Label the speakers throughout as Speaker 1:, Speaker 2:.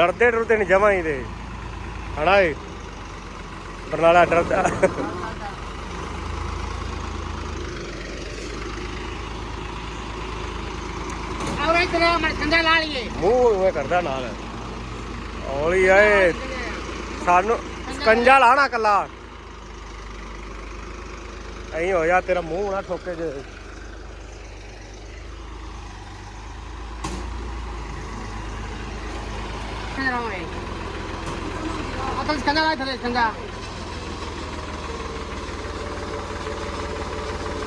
Speaker 1: ਡਰਦੇ ਡਰਦੇ ਨਹੀਂ ਜਮਾ ਹੀ ਦੇ। ਏ। ਬਰਨਾਲਾ ਡਰਦਾ।
Speaker 2: ਆਉਰੇ
Speaker 1: ਮੂੰਹ ਕਰਦਾ ਨਾਲ। ਔਲੀ ਆਏ। ਸਾਨੂੰ ਕੰਜਾ ਲਾਣਾ ਕੱਲਾ। ਐਂ ਹੋ ਜਾ ਤੇਰਾ ਮੂੰਹ ਨਾ ਠੋਕੇ ਜੇ।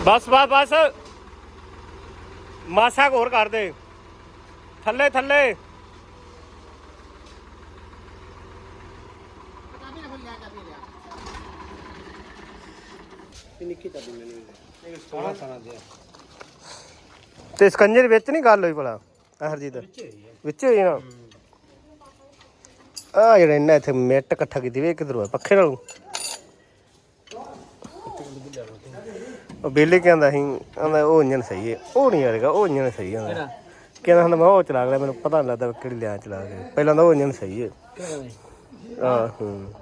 Speaker 1: ਬਸ ਬਸ ਬਸ ਮਾਸਾ ਹੋਰ ਕਰ ਦੇ ਥੱਲੇ ਥੱਲੇ ਤੇ ਸਕੰਜੇ ਵਿੱਚ ਨਹੀਂ ਗੱਲ ਹੋਈ ਭਲਾ ਹਰਜੀਤ ਵਿੱਚ ਹੋਈ ਨਾ ਆ ਜਿਹੜਾ ਇਹਨਾਂ ਇੱਥੇ ਮਿੱਟ ਇਕੱਠਾ ਕੀਤੀ ਵੇ ਕਿਧਰੋਂ ਆ? ਪੱਖੇ ਨਾਲੋਂ? ਉਹ ਬੇਲੇ ਕਹਿੰਦਾ ਸੀ? ਕਹਿੰਦਾ ਉਹ ਇੰਜਨ ਸਹੀ ਹੈ। ਉਹ ਨਹੀਂ ਆਏਗਾ ਉਹ ਇੰਜਨ ਸਹੀ ਹੈ ਕਹਿੰਦਾ ਹੁੰਦਾ, ਮੈਂ ਉਹ ਚਲਾ ਗਿਆ ਮੈਨੂੰ ਪਤਾ ਨਹੀਂ ਲੱਗਦਾ ਕਿਹੜੀ ਲਿਆ ਚਲਾ ਕੇ। ਪਹਿਲਾਂ ਤਾਂ ਉਹ ਇੰਜਨ ਸਹੀ ਹੈ। ਆ ਹੂੰ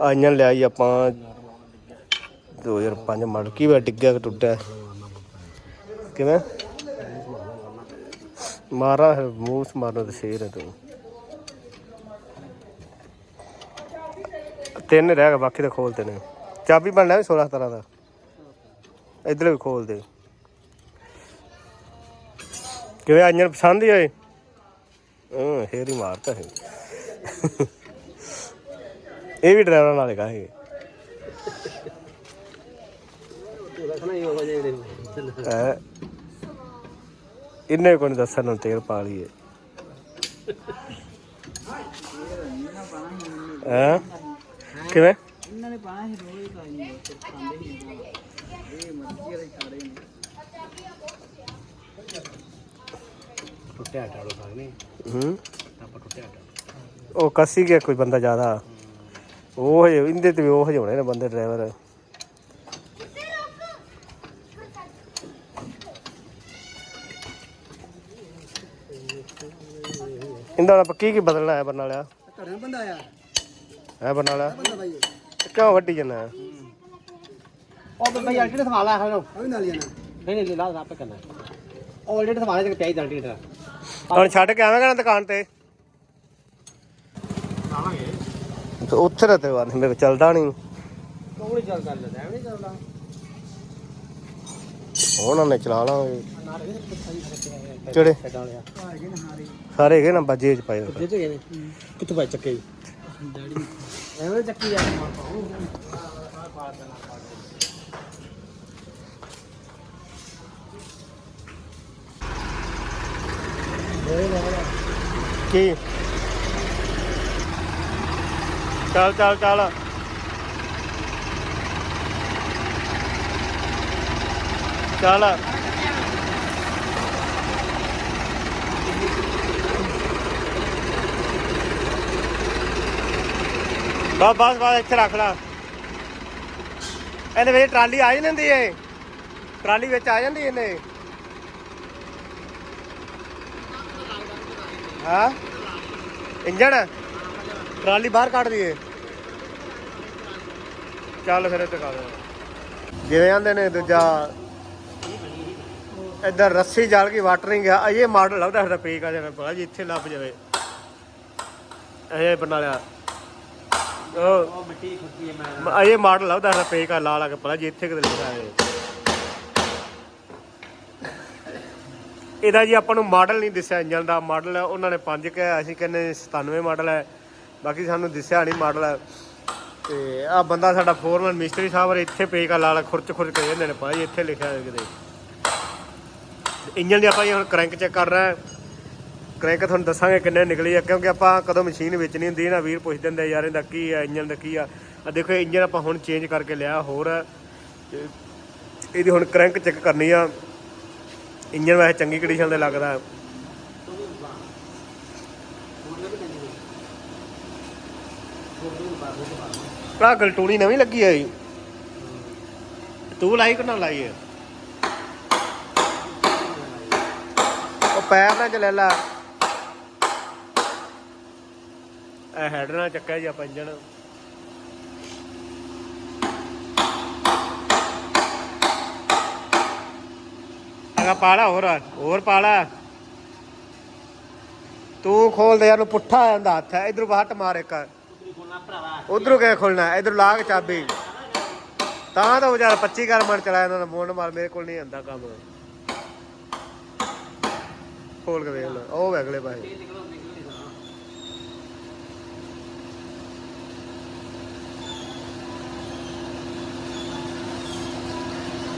Speaker 1: ਆ ਇੰਜਨ ਲਿਆ ਜੀ ਆਪਾਂ 2005 ਮਾਡਲ, ਕੀ ਵਾ ਡਿੱਗਿਆ ਕਿ ਟੁੱਟਿਆ। ਕਿਵੇਂ? ਮਾਰਾ ਹੈ ਮੂਸ ਮਾਰਨਾ ਤੇ ਸ਼ੇਰ ਹੈ ਤੂੰ। ਤਿੰਨ ਰਹਿ ਗਏ, ਬਾਕੀ ਤਾਂ ਖੋਲਦੇ ਨੇ। ਚਾਬੀ ਬਣਨਾ ਵੀ 16 ਤਰ੍ਹਾਂ ਦਾ। ਇਧਰ ਵੀ ਖੋਲਦੇ। ਕਿਵੇਂ ਅੰਜਨ ਪਸੰਦ ਹੀ ਹੋਏ ਹਾਂ, ਫੇਰ ਹੀ ਮਾਰਤਾ ਹੈ ਇਹ ਵੀ ਡਰਾਈਵਰਾਂ ਨਾਲ ਹੈਗਾ ਇਹ। ਇਹਨੇ ਕੋਈ ਦੱਸਣ ਨੂੰ ਤੇਲ ਪਾ ਲਈਏ। ਹਾਂ? ਕਿਵੇਂ?
Speaker 3: ਇਹਨਾਂ ਨੇ
Speaker 1: ਪਾਣਾ
Speaker 3: ਸੀ ਰੋਜ਼ ਪਾਈ
Speaker 1: ਉਹ ਕੱਸੀ ਗਿਆ ਕੋਈ ਬੰਦਾ ਜ਼ਿਆਦਾ। ਉਹ ਇਹਦੇ ਤੇ ਉਹ ਹਜਾਉਣੇ ਨੇ ਬੰਦੇ ਡਰਾਈਵਰ ਇਹਦਾ ਪੱਕੀ ਕੀ ਬਦਲਣਾ ਹੈ ਬਰਨਾਲਿਆ?
Speaker 3: ਘਰੇ ਬੰਦਾ ਆ
Speaker 1: ਹੈ ਬਰਨਾਲਾ ਕਿਉਂ ਵੱਡੀ ਜਨਾ
Speaker 3: ਉਹ ਬੰਦਾ ਯਾਰ ਕਿਹੜੇ ਸਵਾਲ ਆਇਆ ਹਰੋ ਉਹ ਵੀ ਨਾਲ ਜਾਣਾ। ਨਹੀਂ ਨਹੀਂ ਲਾ ਆਪੇ ਕਰਨਾ। ਆਲਰੇਡੀ ਸਵਾਲ ਹੈ ਕਿ ਪਿਆਈ ਦਲਟੀ ਦਾ
Speaker 1: ਹੁਣ ਛੱਡ ਕੇ ਆਵੇਂਗਾ ਨਾ ਦੁਕਾਨ ਤੇ।
Speaker 3: ਲਾਵਾਂਗੇ।
Speaker 1: ਤੇ ਉੱਥੇ ਦਾ ਤੇ ਵਾਰ ਮੇਰੇ ਚੱਲਦਾ ਨਹੀਂ
Speaker 3: ਕੋਲ ਚੱਲ ਕਰ ਲੈਂਦਾ ਐਵੇਂ ਨਹੀਂ ਚੱਲਦਾ
Speaker 1: ਉਹਨਾਂ ਨੇ ਚਲਾ ਲਾਂਗੇ।
Speaker 3: ਕਿੱਥੇ ਹੀ
Speaker 1: ਕਿਹੜੇ? ਸਾਰੇ ਹੈਗੇ ਨਾ ਬਾਜੇ ਚ ਪਾਏ
Speaker 3: ਤੇ ਗਏ ਨੇ? ਕਿੱਥੋਂ ਪਾਈ ਚੱਕੇ? ਡੈਡੀ ਐਵੇਂ ਚੱਕੀ ਜਾ ਮਾਰ ਪਾਉ
Speaker 1: ਕੀ? ਚੱਲ ਚੱਲ ਚੱਲ। ਚੱਲ। ਬਸ ਬਸ ਬਸ, ਇੱਥੇ ਰੱਖ ਲਾ। ਇਹਨੇ ਵਿੱਚ ਟਰਾਲੀ ਆ ਜਾਂਦੀ ਏ ਟਰਾਲੀ ਵਿੱਚ ਆ ਜਾਂਦੀ ਇਹਨੇ। ਹਾਂ? ਇੰਜਣ? ਟਰਾਲੀ ਬਾਹਰ ਕੱਢ ਦਈਏ। ਚੱਲ ਫਿਰ ਇੱਥੇ ਕਰ ਜਿਵੇਂ ਆਂਦੇ ਨੇ ਦੂਜਾ, ਇੱਧਰ ਰੱਸੀ ਜਲ ਕੇ ਵਾਟਰਿੰਗ ਆ। ਇਹ ਮਾਡਲ ਲੱਗਦਾ ਸਾਡਾ ਪੇਕ ਆ ਜਾਣਾ ਪਤਾ ਜੀ, ਇੱਥੇ ਲੱਭ ਜਾਵੇ। ਇਹ ਬਣਾ ਲਿਆ ਉਹ
Speaker 3: ਮਿੱਟੀ ਖੁੱਤੀ ਹੈ ਮੈਂ।
Speaker 1: ਇਹ ਮਾਡਲ ਲੱਗਦਾ ਸਾਡਾ ਪੇਕ ਆ ਲਾ ਲਾ ਕੇ ਪਤਾ, ਜੀ ਇੱਥੇ ਕਿਤੇ ਲਿਖਿਆ ਹੈ ਇਹਦਾ ਜੀ ਆਪਾਂ ਨੂੰ ਮਾਡਲ ਨਹੀਂ ਦਿਸਿਆ ਇੰਜਨ ਦਾ ਮਾਡਲ ਉਹਨਾਂ ਨੇ ਪੰਜ ਕਿਹਾ, ਅਸੀਂ ਕਹਿੰਦੇ 97 ਮਾਡਲ ਹੈ ਬਾਕੀ ਸਾਨੂੰ ਦਿਸਿਆ ਨਹੀਂ ਮਾਡਲ ਤੇ ਆ ਬੰਦਾ ਸਾਡਾ ਫੋਰਮੈਨ ਮਿਸਤਰੀ ਸਾਹਿਬ ਇੱਥੇ ਪੇਕ ਆ ਲਾ ਲਾ ਖੁਰਚ ਖੁਰਚ ਕੇ ਜਾਂਦੇ ਨੇ ਪਤਾ ਇੱਥੇ ਲਿਖਿਆ ਹੈ ਕਿਤੇ। ਇੰਜਨ ਦੀ ਆਪਾਂ ਹੁਣ ਕ੍ਰੈਂਕ ਚੈੱਕ ਕਰ ਰਹੇ ਹਾਂ। ਕ੍ਰੈਂਕ ਤੁਹਾਨੂੰ ਦੱਸਾਂਗੇ ਕਿੰਨੇ ਨਿਕਲੀ ਆ, ਕਿਉਂਕਿ ਆਪਾਂ ਕਦੋਂ ਮਸ਼ੀਨ ਵੇਚਣੀ ਹੁੰਦੀ ਨਾ, ਵੀਰ ਪੁੱਛ ਦਿੰਦੇ ਯਾਰ ਇਹਦਾ ਕੀ ਆ ਇੰਜਨ ਦਾ ਕੀ ਆ? ਆ ਦੇਖੋ ਇੰਜਨ ਆਪਾਂ ਹੁਣ ਚੇਂਜ ਕਰਕੇ ਲਿਆ, ਹੋਰ ਇਹਦੀ ਹੁਣ ਕ੍ਰੈਂਕ ਚੈੱਕ ਕਰਨੀ ਆ। ਇੰਜਨ ਵੈਸੇ ਚੰਗੀ ਕੰਡੀਸ਼ਨ ਦੇ ਲੱਗਦਾ। ਆ ਗਲਟੂਣੀ ਨਵੀਂ ਲੱਗੀ ਆ ਜੀ। ਤੂੰ ਲਾਈ ਕਿ ਨਾ ਲਾਈ ਹੈ ਉਹ ਪੈਰ ਨਾਲ ਚ ਲੈ ਲਾ ਇਹ ਹੈਡ ਨਾਲ ਚੱਕਿਆ ਜੀ ਆਪਾਂ ਇੰਜਣ ਅਗਾ ਪਾਲਾ ਹੋਰ ਹੋਰ ਪਾਲਾ। ਤੂੰ ਖੋਲ ਦੇ ਯਾਰ ਨੂੰ ਪੁੱਠਾ ਆ ਜਾਂਦਾ ਹੱਥ ਇਧਰੋਂ ਬਾਹਟ ਮਾਰ ਇੱਕ। ਉਧਰੋਂ ਕਿਹ ਖੋਲਣਾ ਇਧਰ ਲਾ ਕੇ ਚਾਬੀ। ਤਾਂ ਤਾਂ ਵਿਚਾਰ 25 ਕਰ ਮਨ ਚਲਾਇਆ ਇਹਨਾਂ ਦਾ ਮੋਨ ਮਾਰ, ਮੇਰੇ ਕੋਲ ਨਹੀਂ ਆਂਦਾ ਕੰਮ। ਖੋਲ ਕੇ ਵੇਖ ਲੈ, ਉਹ ਵੇਗਲੇ ਪਾਸੇ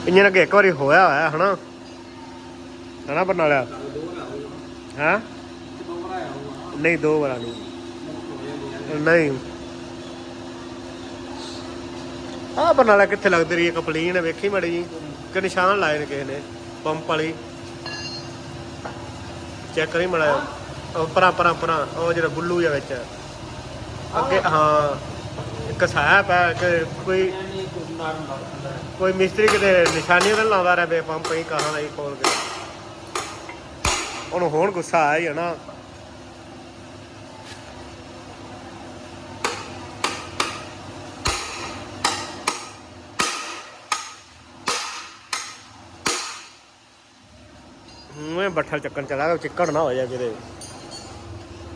Speaker 1: ਇੰਜਨ ਅੱਗੇ ਇੱਕ ਵਾਰੀ ਹੋਇਆ ਹੋਇਆ, ਹਨਾ? ਹਨਾ ਬਰਨਾਲਿਆ? ਹਾਂ? ਨਹੀਂ, ਦੋ ਵਾਰਾਂ ਨਹੀਂ। ਨਹੀਂ। ਆ ਬਰਨਾਲਾ ਕਿੱਥੇ ਲੱਗਦੀ ਰਹੀ ਹੈ ਕੰਪਲੀਨ? ਵੇਖੀ ਮੜੀ ਜੀ। ਕਿ ਨਿਸ਼ਾਨ ਲਾਏ ਨੇ ਕਿਸੇ ਨੇ, ਪੰਪ ਵਾਲੀ। ਚੈੱਕ ਕਰੀ ਮੜਾ ਉਹ ਪਰਾਂ ਪਰਾਂ ਪਰਾਂ, ਉਹ ਜਿਹੜਾ ਬੁੱਲੂ ਜਿਹਾ ਵਿੱਚ। ਅੱਗੇ, ਹਾਂ। ਇੱਕ ਸਾਹਿਬ ਹੈ ਕਿ ਕੋਈ ਕੋਈ ਮਿਸਤਰੀ ਕਿਤੇ ਨਿਸ਼ਾਨੀ ਤਾਂ ਲਾਉਂਦਾ ਰਿਹਾ ਬੇ ਪੰਪ ਹੀ ਕਹਾਂ ਲਈ ਖੋਲ ਕੇ। ਉਹਨੂੰ ਹੁਣ ਗੁੱਸਾ ਆਇਆ ਹੀ ਹਨਾ ਮੈਂ ਬੱਠਲ ਚੱਕਣ ਚਲਾ ਗਿਆ ਚਿੱਕੜ ਨਾ ਹੋ ਜਾ ਕਿਤੇ।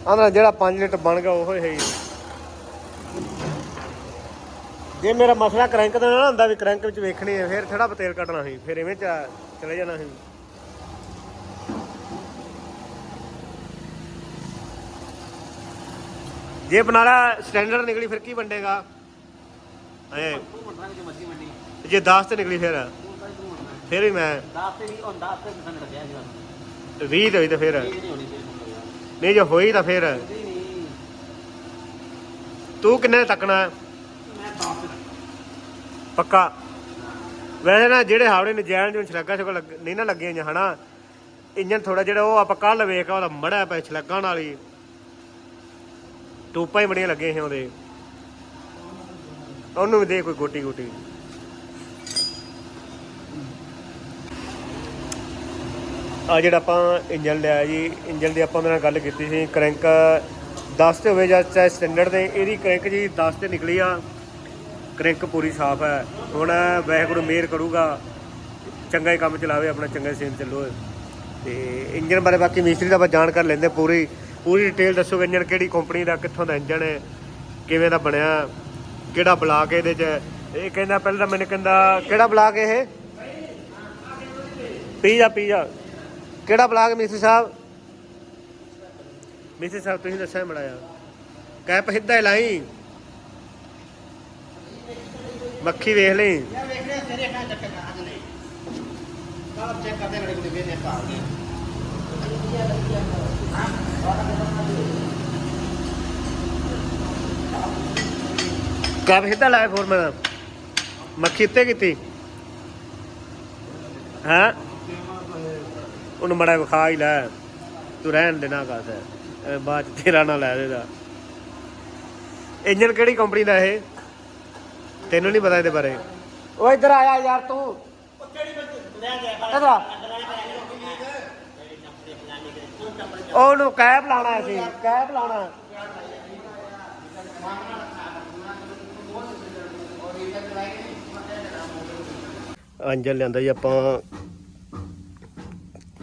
Speaker 1: ਆਂਦਾ ਜਿਹੜਾ 5 ਲੀਟਰ ਬਣ ਗਿਆ, ਉਹ ਹੀ। ਜੇ ਮੇਰਾ ਮਸਲਾ ਕਰੰਕ ਦਾ ਨਾ ਹੁੰਦਾ ਵੀ ਕਰੰਕ ਵਿੱਚ ਵੇਖਣੀ ਹੈ, ਫਿਰ ਥੋੜਾ ਤੇਲ ਕੱਢਣਾ ਸੀ, ਫਿਰ ਇਵੇਂ ਚਲੇ ਜਾਣਾ ਸੀ। ਜੇ ਬਨਾਲਾ ਸਟੈਂਡਰਡ ਨਿਕਲੀ, ਫਿਰ ਕੀ ਬੰਡੇਗਾ ਐ। ਜੇ 10 ਤੇ ਨਿਕਲੀ ਫਿਰ? ਫਿਰ ਵੀ ਮੈਂ 20 ਤੇ ਹੋਈ ਤਾਂ ਫਿਰ। ਨਹੀਂ, ਜੇ ਹੋਈ ਤਾਂ ਫਿਰ। ਤੂੰ ਕਿੰਨੇ ਤੱਕਣਾ? ਹੈ? ਪੱਕਾ। ਵੈਸੇ ਨਾ ਜਿਹੜੇ ਹਾਵੜੇ ਨੇ ਜੈਨ ਜਿਵੇਂ ਛਲੱਗਾ ਛਕੋ ਨਹੀਂ ਨਾ ਲੱਗੀਆਂ ਹੋਈਆਂ, ਹਨਾ? ਇੰਜਨ ਥੋੜਾ ਜਿਹੜਾ ਉਹ ਆਪਾਂ ਕੱਲ ਵੇਖਿਆ ਉਹਦਾ ਮੜਾ ਪੈ ਛਲੱਗਾਂ ਨਾਲ ਹੀ। ਟੂਪਾਂ ਹੀ ਬੜੀਆਂ ਲੱਗੇ ਸੀ ਉਹਦੇ। ਉਹਨੂੰ ਵੀ ਦੇ ਕੋਈ ਗੋਟੀ ਗੋਟੀ। ਆ ਜਿਹੜਾ ਆਪਾਂ ਇੰਜਨ ਲਿਆ ਜੀ ਇੰਜਨ ਦੀ ਆਪਾਂ ਉਹਦੇ ਨਾਲ ਗੱਲ ਕੀਤੀ ਸੀ, ਕਰੰਕ 10 ਤੇ ਹੋਵੇ ਜਾਂ ਚਾਹੇ ਸਟੈਂਡਰਡ ਦੇ, ਇਹਦੀ ਕ੍ਰੈਂਕ ਜੀ 10 ਤੇ ਨਿਕਲੀ ਆ। ਕ੍ਰੈਂਕ ਪੂਰੀ ਸਾਫ਼ ਹੈ। ਹੁਣ ਵਾਹਿਗੁਰੂ ਮਿਹਰ ਕਰੂਗਾ। ਚੰਗਾ ਹੀ ਕੰਮ ਚਲਾਵੇ, ਆਪਣਾ ਚੰਗਾ ਸੇਮ ਚੱਲੋ। ਤੇ ਇੰਜਨ ਬਾਰੇ ਬਾਕੀ ਮਿਸਤਰੀ ਦਾ ਆਪਾਂ ਜਾਣਕਾਰੀ ਲੈਂਦੇ ਪੂਰੀ। ਪੂਰੀ ਡਿਟੇਲ ਦੱਸੋਗੇ ਇੰਜਨ ਕਿਹੜੀ ਕੰਪਨੀ ਦਾ, ਕਿੱਥੋਂ ਦਾ ਇੰਜਨ ਹੈ, ਕਿਵੇਂ ਦਾ ਬਣਿਆ, ਕਿਹੜਾ ਬਲਾਕ ਇਹਦੇ 'ਚ? ਇਹ ਕਹਿੰਦਾ ਪਹਿਲਾਂ ਤਾਂ ਮੈਨੂੰ ਕਹਿੰਦਾ, ਕਿਹੜਾ ਬਲਾਕ ਇਹ? Pizza pizza. ਕਿਹੜਾ ਬਲਾਕ ਮਿਸਤਰੀ ਸਾਹਿਬ? ਮਿਸਤਰੀ ਸਾਹਿਬ, ਤੁਸੀਂ ਦੱਸਿਆ ਮੜਾਇਆ ਕੈਪ ਸਿੱਧਾ ਹੀ ਲਾਈ। ਮੱਖੀ ਵੇਖ ਲਈ।
Speaker 3: ਯਾਰ ਵੇਖ ਰਿਹਾ ਤੇਰੇ ਖਾਂ ਚੱਕਰ ਕਾ ਅੱਜ ਨਹੀਂ। ਕਾਲ ਚੈੱਕ ਕਰਦੇ ਨੇ ਕੋਈ ਵੇਨੇ ਪਾ ਦੇ
Speaker 1: ਕੈਪ ਸਿੱਧਾ ਲਾਇਆ ਫੋਰਮੈਨ ਮੱਖੀ ਉੱਤੇ ਕੀਤੀ? ਹਾਂ? ਉਹਨੂੰ ਮੜਾ ਵਿਖਾ ਹੀ ਲੈ। ਤੂੰ ਰਹਿਣ ਦੇ ਨਾ ਕਰ ਬਾਅਦ ਤੇਰਾ ਨਾ ਲੈ ਦੇਦਾ। ਇੰਜਨ ਕਿਹੜੀ ਕੰਪਨੀ ਦਾ ਇਹ? ਤੈਨੂੰ ਨਹੀਂ ਪਤਾ ਇਹਦੇ ਬਾਰੇ।
Speaker 3: ਓ ਇੱਧਰ ਆਇਆ ਯਾਰ ਤੂੰ। ਇੱਧਰ ਆ।
Speaker 1: ਉਹਨੂੰ ਕੈਪ ਲਾਣਾ ਸੀ ਕੈਪ ਲਾਣਾ ਅੰਜਲ ਲਿਆਂਦਾ ਜੀ ਆਪਾਂ।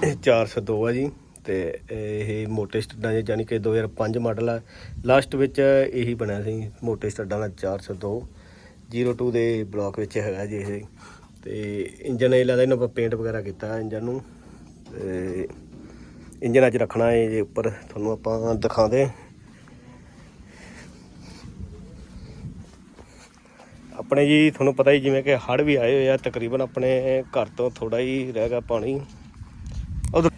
Speaker 1: ਇਹ 402 ਆ ਜੀ ਤੇ ਇਹ ਮੋਟੇ ਸਟੱਡਾਂ ਦੇ ਯਾਨੀ ਕਿ 2005 ਮਾਡਲ ਆ। ਲਾਸਟ ਵਿੱਚ ਇਹੀ ਬਣਿਆ ਸੀ ਮੋਟੇ ਸਟੱਡਾਂ ਦਾ 402 02 ਦੇ ਬਲਾਕ ਵਿੱਚ ਹੈਗਾ ਜੀ ਇਹ। ਤੇ ਇੰਜਨ ਇਹ ਲੱਗਦਾ ਇਹਨੂੰ ਆਪਾਂ ਪੇਂਟ ਵਗੈਰਾ ਕੀਤਾ ਇੰਜਨ ਨੂੰ। ਤੇ ਇੰਜਨ ਅੱਜ ਰੱਖਣਾ ਹੈ ਜੇ ਉੱਪਰ, ਤੁਹਾਨੂੰ ਆਪਾਂ ਦਿਖਾਉਂਦੇ ਆਪਣੇ ਜੀ, ਤੁਹਾਨੂੰ ਪਤਾ ਹੀ ਜਿਵੇਂ ਕਿ ਹੜ੍ਹ ਵੀ ਆਏ ਹੋਏ ਆ, ਤਕਰੀਬਨ ਆਪਣੇ ਘਰ ਤੋਂ ਥੋੜਾ ਹੀ ਰਹਿ ਗਿਆ ਪਾਣੀ। ਉਧਰ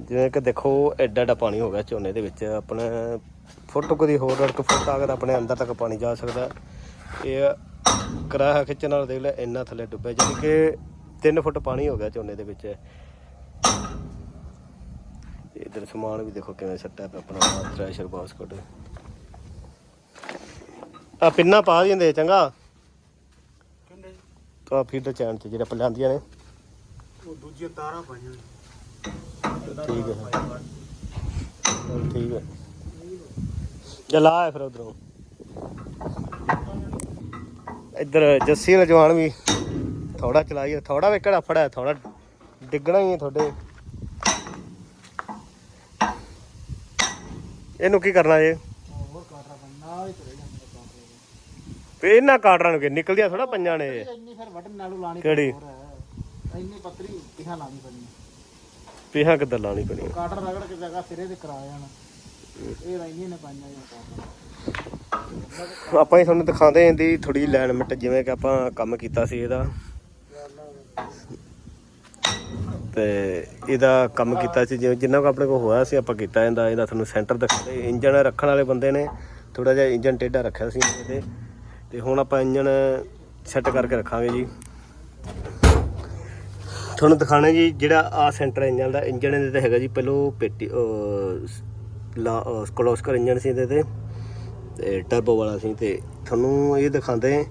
Speaker 1: ਜਿਵੇਂ ਕਿ ਦੇਖੋ, ਐਡਾ ਐਡਾ ਪਾਣੀ ਹੋ ਗਿਆ ਝੋਨੇ ਦੇ ਵਿੱਚ। ਆਪਣਾ ਫੁੱਟ ਕਦੀ ਹੋਰ ਰੜਕ ਫੁੱਟ ਆ ਗਿਆ ਆਪਣੇ ਅੰਦਰ ਤੱਕ ਪਾਣੀ ਜਾ ਸਕਦਾ। ਇਹ ਕਰਾਹਾ ਖਿੱਚਣ ਨਾਲ ਦੇਖ ਲੈ ਇੰਨਾ ਥੱਲੇ ਡੁੱਬਿਆ ਜਾਨੀ ਕਿ 3 ਫੁੱਟ ਪਾਣੀ ਹੋ ਗਿਆ ਝੋਨੇ ਦੇ ਵਿੱਚ। ਇਧਰ ਸਮਾਨ ਵੀ ਦੇਖੋ ਕਿਵੇਂ ਸੱਟਾ ਪਿਆ ਆਪਣਾ ਥ੍ਰੈਸ਼ਰ ਬਾਸਕਟ ਆ ਪਿੰਨਾ ਪਾ ਦਿੰਦੇ ਚੰਗਾ। ਤਾਂ ਫੀਡਰ ਚੈਨ ਚ ਜਿਹੜਾ ਪਲਾਂਦੀਆਂ ਨੇ।
Speaker 3: ਉਹ ਦੂਜੀਆਂ ਤਾਰਾਂ ਪਾਈਆਂ
Speaker 1: ਠੀਕ ਹੈ। ਠੀਕ ਹੈ। ਆ ਫਿਰ ਉਧਰੋਂ। ਇੱਧਰ ਜੱਸੀ ਵਾਲਾ ਜਵਾਨ ਵੀ ਥੋੜਾ ਚਲਾਈ ਥੋੜਾ ਵੀ ਕਿਹੜਾ ਫੜਿਆ ਥੋੜਾ ਡਿੱਗਣਾ ਹੀ ਹੈ ਤੁਹਾਡੇ। ਇਹਨੂੰ ਕੀ ਕਰਨਾ ਜੇ? ਵੀ ਇਹਨਾਂ ਕਾਟਰਾਂ ਨੂੰ ਕਿ ਨਿਕਲਦੀਆਂ ਥੋੜਾ ਪੰਜਾਂ ਨੇ।
Speaker 2: ਇੰਨੀ ਫਿਰ ਵੱਢਣ ਨਾਲੋਂ ਲਾਣੀ
Speaker 1: ਕਿਹੜੀ?
Speaker 2: ਇੰਨੀ ਪਤਰੀ ਕਿਹਾ ਲਾਣੀ ਪੈਣੀ।
Speaker 1: ਪੀਹਾਂ ਕਿੱਦਾਂ ਲਾਣੀ ਪੈਣੀ
Speaker 2: ਕਾਟਰ ਰਗੜ ਕੇ ਜਗ੍ਹਾ ਸਿਰੇ ਤੇ ਕਰਾ ਜਾਣਾ। ਇਹ ਰਹਿੰਦੀ ਨੇ ਪਾਈਆਂ ਜਾਂ ਕਾਟਰ।
Speaker 1: ਆਪਾਂ ਹੀ ਤੁਹਾਨੂੰ ਦਿਖਾਉਂਦੇ ਇਹਦੀ ਦੀ ਥੋੜੀ ਲੈਣ ਮਿੰਟ, ਜਿਵੇਂ ਕਿ ਆਪਾਂ ਕੰਮ ਕੀਤਾ ਸੀ ਇਹਦਾ। ਤੇ ਇਹਦਾ ਕੰਮ ਕੀਤਾ ਸੀ, ਜਿਵੇਂ ਜਿੰਨਾ ਕੁ ਆਪਣੇ ਕੋਲ ਹੋਇਆ ਸੀ, ਆਪਾਂ ਕੀਤਾ ਇਹਦਾ। ਇਹਦਾ ਤੁਹਾਨੂੰ ਸੈਂਟਰ ਦਿਖਾਉਂਦੇ ਇੰਜਨ ਰੱਖਣ ਵਾਲੇ ਬੰਦੇ ਨੇ ਥੋੜਾ ਜਿਹਾ ਇੰਜਨ ਟੇਢਾ ਰੱਖਿਆ ਸੀ ਇਹਦੇ ਤੇ। ਹੁਣ ਆਪਾਂ ਇੰਜਨ ਸੈੱਟ ਕਰਕੇ ਰੱਖਾਂਗੇ ਜੀ। ਤੁਹਾਨੂੰ ਦਿਖਾਣਾ ਜੀ, ਜਿਹੜਾ ਆ ਸੈਂਟਰ ਇੰਜਨ ਦਾ ਇੰਜਨ ਇਹਦੇ ਤੇ ਹੈਗਾ ਜੀ। ਪਹਿਲੋ ਪੇਟੀ ਕਲੋਸਕਰ ਇੰਜਨ ਸੀ ਇਹਦੇ ਤੇ। ਤੇ ਟਰਬੋ ਵਾਲਾ ਸੀ ਤੇ ਤੁਹਾਨੂੰ ਇਹ ਦਿਖਾਉਂਦੇ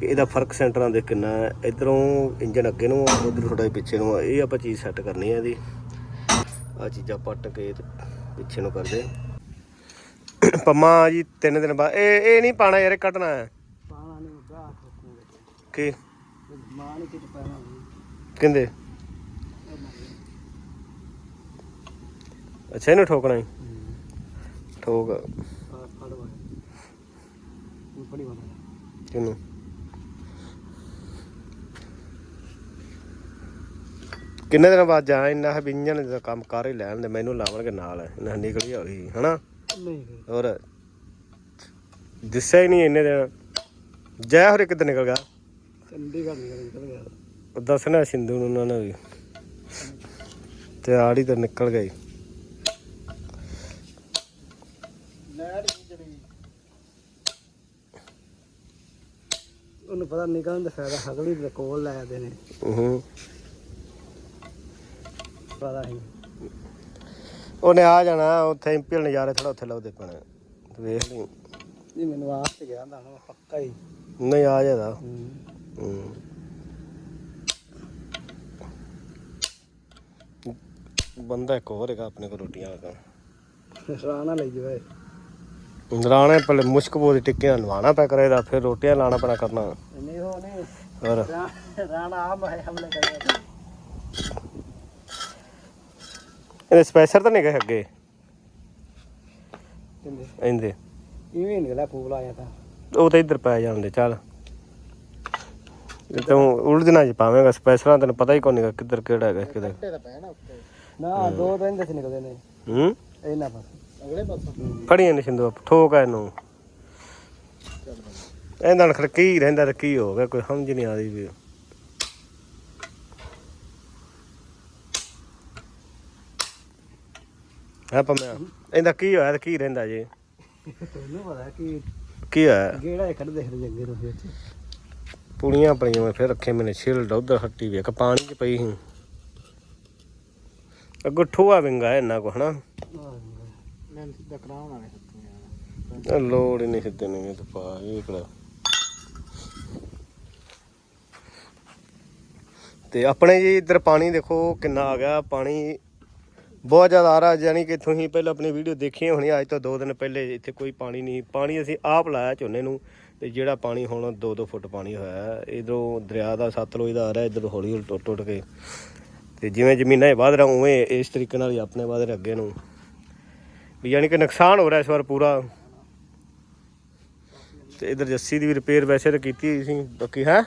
Speaker 1: ਕਿ ਇਹਦਾ ਫ਼ਰਕ ਸੈਂਟਰਾਂ ਦੇ ਕਿੰਨਾ ਹੈ। ਇਧਰੋਂ ਇੰਜਨ ਅੱਗੇ ਨੂੰ ਉਧਰ ਥੋੜਾ ਪਿੱਛੇ ਨੂੰ। ਇਹ ਆਪਾਂ ਚੀਜ਼ ਸੈੱਟ ਕਰਨੀ ਹੈ ਇਹਦੀ। ਆ ਚੀਜ਼ਾਂ ਪੱਟ ਕੇ ਪਿੱਛੇ ਨੂੰ ਕਰਦੇ ਪੰਮਾ ਜੀ ਤਿੰਨ ਦਿਨ ਬਾਅਦ ਇਹ ਇਹ ਨਹੀਂ ਪਾਣਾ ਯਾਰ ਇਹ ਕੱਟਣਾ ਹੈ।
Speaker 2: ਪਾਣਾ ਨਹੀਂ ਉੱਗਾ ਠੋਕੂਗੇ
Speaker 1: ਕੀ?
Speaker 2: ਮਾਂ ਨੇ ਕਿਤੇ ਪੈਣਾ
Speaker 1: ਕਹਿੰਦੇ ਅੱਛਾ ਇਹਨੂੰ ਠੋਕਣਾ ਹੈ। ਠੋਕ।
Speaker 2: ਵਾਲਾ
Speaker 1: ਕਿਨੂੰ? ਕਿੰਨੇ ਦਿਨ ਬਾਅਦ ਜਾ ਇੰਨਾ ਹਬਿੰਜਨ ਦਾ ਕੰਮ ਕਰ ਹੀ ਲੈਣ ਦੇ ਮੈਨੂੰ ਲਾਵਣਗੇ ਨਾਲ ਇਹਨਾਂ ਨਿਕਲੀ ਹੋਈ ਹਨਾ?
Speaker 2: ਨਹੀਂ
Speaker 1: ਹੋਰ ਦਿਸਿਆ ਹੀ ਨਹੀਂ ਇੰਨੇ ਦਿਨ। ਜੈ ਹਰੇ ਕਿੱਧਰ ਨਿਕਲ ਗਿਆ।
Speaker 2: ਚੰਡੀਗੜ੍ਹ ਨਿਕਲ ਨਿਕਲ ਗਿਆ।
Speaker 1: ਉਹ ਦੱਸਣਾ ਸਿੰਧੂ ਨੂੰ ਉਹਨਾਂ ਨੇ ਵੀ। ਤੇ ਆੜੀ ਤਾਂ ਨਿਕਲ ਗਈ।
Speaker 2: ਉਹਨੂੰ ਪਤਾ ਨਿਕਲਣ ਦਾ ਫਾਇਦਾ ਹਗਲੀ ਦੇ ਕੋਲ ਲੈ ਆਦੇ ਨੇ।
Speaker 1: ਹੂੰ।
Speaker 2: ਪਤਾ ਹੀ
Speaker 1: ਉਹਨੇ ਆ ਜਾਣਾ ਉੱਥੇ ਇੰਪੀਲ ਨਜ਼ਾਰੇ ਥੋੜਾ ਉੱਥੇ ਲਾਉਦੇ ਪੈਣੇ ਵੇਖ ਲਈ।
Speaker 2: ਇਹ ਮੈਨੂੰ ਆਸ ਤੇ ਗਿਆ ਹੁੰਦਾ ਨਾ ਪੱਕਾ ਹੀ।
Speaker 1: ਨਹੀਂ ਆ ਜਾਦਾ
Speaker 2: ਹੂੰ।
Speaker 1: ਹੂੰ। ਬੰਦਾ ਇੱਕ ਹੋਰ ਹੈਗਾ ਆਪਣੇ ਕੋਲ ਰੋਟੀਆਂ ਵਾਲਾ
Speaker 2: ਰਾਣਾ ਲਈ ਜਵੇ।
Speaker 1: ਰਾਣੇ ਪਹਿਲੇ ਮੁਸ਼ਕ ਬੋਦੀ ਟਿੱਕੀਆਂ ਲਵਾਣਾ ਪੈ ਕਰੇਗਾ ਫਿਰ ਰੋਟੀਆਂ ਲਾਣਾ ਪੈਣਾ ਕਰਨਾ।
Speaker 2: ਨਹੀਂ ਹੋ ਨਹੀਂ।
Speaker 1: ਹੋਰ।
Speaker 2: ਰਾਣਾ ਆ ਮੈਂ ਹਮਲੇ ਕਰਿਆ
Speaker 1: ਇਹਦੇ ਸਪੈਸਰ ਤਾਂ ਨਹੀਂ ਗਏ ਅੱਗੇ? ਇਹਦੇ।
Speaker 2: ਇਵੇਂ ਨਿਕਲਿਆ ਫੂਲ ਆਇਆ ਤਾਂ।
Speaker 1: ਉਹ ਤਾਂ ਇੱਧਰ ਪੈ ਜਾਂਦੇ ਚੱਲ। ਇਹ ਤੂੰ ਉਲਝਣਾ ਚ ਪਾਵੇਂਗਾ ਸਪੈਸਰਾਂ ਤੈਨੂੰ ਪਤਾ ਹੀ ਕੋਈ ਨਹੀਂ ਕਿੱਧਰ ਕਿਹੜਾ ਹੈਗਾ ਕਿੱਧਰ।
Speaker 2: ਨਾ ਦੋ ਦਿਨ ਦੇ ਨਿਕਲਦੇ ਨੇ।
Speaker 1: ਹੂੰ?
Speaker 2: ਇਹਨਾਂ ਪਾਸ। ਅਗਲੇ ਪਾਸੋਂ।
Speaker 1: ਫੜੀਆਂ ਨੇ ਸਿੰਧੂ ਠੋਕ ਆ ਇਹਨੂੰ। ਇਹਦਾ ਨਖਰ ਕੀ ਰਹਿੰਦਾ ਤੇ ਕੀ ਹੋ ਗਿਆ ਕੋਈ ਸਮਝ ਨਹੀਂ ਆਦੀ ਵੀ। ਹਾਂ ਪੰਮਿਆ ਇਹਦਾ ਕੀ ਹੋਇਆ ਤੇ ਕੀ ਰਹਿੰਦਾ ਜੀ?
Speaker 2: ਤੈਨੂੰ ਪਤਾ ਕਿ
Speaker 1: ਕੀ ਹੋਇਆ?
Speaker 2: ਗੇੜਾ ਖੜ ਦੇਖਦੇ ਜੱਗੇ ਨੂੰ ਵਿੱਚ
Speaker 1: ਪੁਲੀਆਂ ਪਈਆਂ ਮੈਂ ਫਿਰ ਰੱਖੇ ਮੈਨੇ ਛਿਲ ਉਧਰ ਹੱਟੀ ਵੇਖ ਪਾਣੀ ਚ ਪਈ ਸੀ। ਅੱਗੋਂ ਠੋਆ ਵਿੰਗਾ ਇਹਨਾਂ ਕੋ ਹਨਾ?
Speaker 2: ਮੈਂ ਸਿੱਧਾ ਕਰਾਉਣਾ ਨੇ ਸੱਤੂ
Speaker 1: ਇਹ ਲੋੜ ਹੀ ਨਹੀਂ ਸਿੱਧੇ ਨੇ ਤੇ ਪਾ, ਇਹ ਕਿਹੜਾ? ਤੇ ਆਪਣੇ ਜੀ ਇੱਧਰ ਪਾਣੀ ਦੇਖੋ ਕਿੰਨਾ ਆ ਗਿਆ, ਪਾਣੀ ਬਹੁਤ ਜ਼ਿਆਦਾ ਆ ਰਿਹਾ ਯਾਨੀ ਕਿ ਤੁਸੀਂ ਪਹਿਲਾਂ ਆਪਣੀ ਵੀਡੀਓ ਦੇਖੀ ਹੋਣੀ ਅੱਜ ਤੋਂ 2 ਦਿਨ ਪਹਿਲੇ ਇੱਥੇ ਕੋਈ ਪਾਣੀ ਨਹੀਂ, ਪਾਣੀ ਅਸੀਂ ਆਪ ਲਾਇਆ ਝੋਨੇ ਨੂੰ, ਤੇ ਜਿਹੜਾ ਪਾਣੀ ਹੁਣ 2-2 ਫੁੱਟ ਪਾਣੀ ਹੋਇਆ, ਇਧਰੋਂ ਦਰਿਆ ਦਾ, ਸਤਲੁਜ ਦਾ ਆ ਰਿਹਾ, ਇਧਰ ਹੌਲੀ ਹੌਲੀ ਟੁੱਟ ਟੁੱਟ ਕੇ, ਤੇ ਜਿਵੇਂ ਜ਼ਮੀਨਾਂ 'ਚ ਵਧ ਰਹਾ ਉਵੇਂ ਇਸ ਤਰੀਕੇ ਨਾਲ ਹੀ ਆਪਣੇ ਵਧ ਰਹੇ ਅੱਗੇ ਨੂੰ। ਵੀ ਯਾਨੀ ਕਿ ਨੁਕਸਾਨ ਹੋ ਰਿਹਾ ਇਸ ਵਾਰ ਪੂਰਾ। ਤੇ ਇਧਰ ਜੱਸੀ ਦੀ ਵੀ ਰਿਪੇਅਰ ਵੈਸੇ ਤਾਂ ਕੀਤੀ ਹੋਈ ਸੀ, ਬਾਕੀ ਹੈ?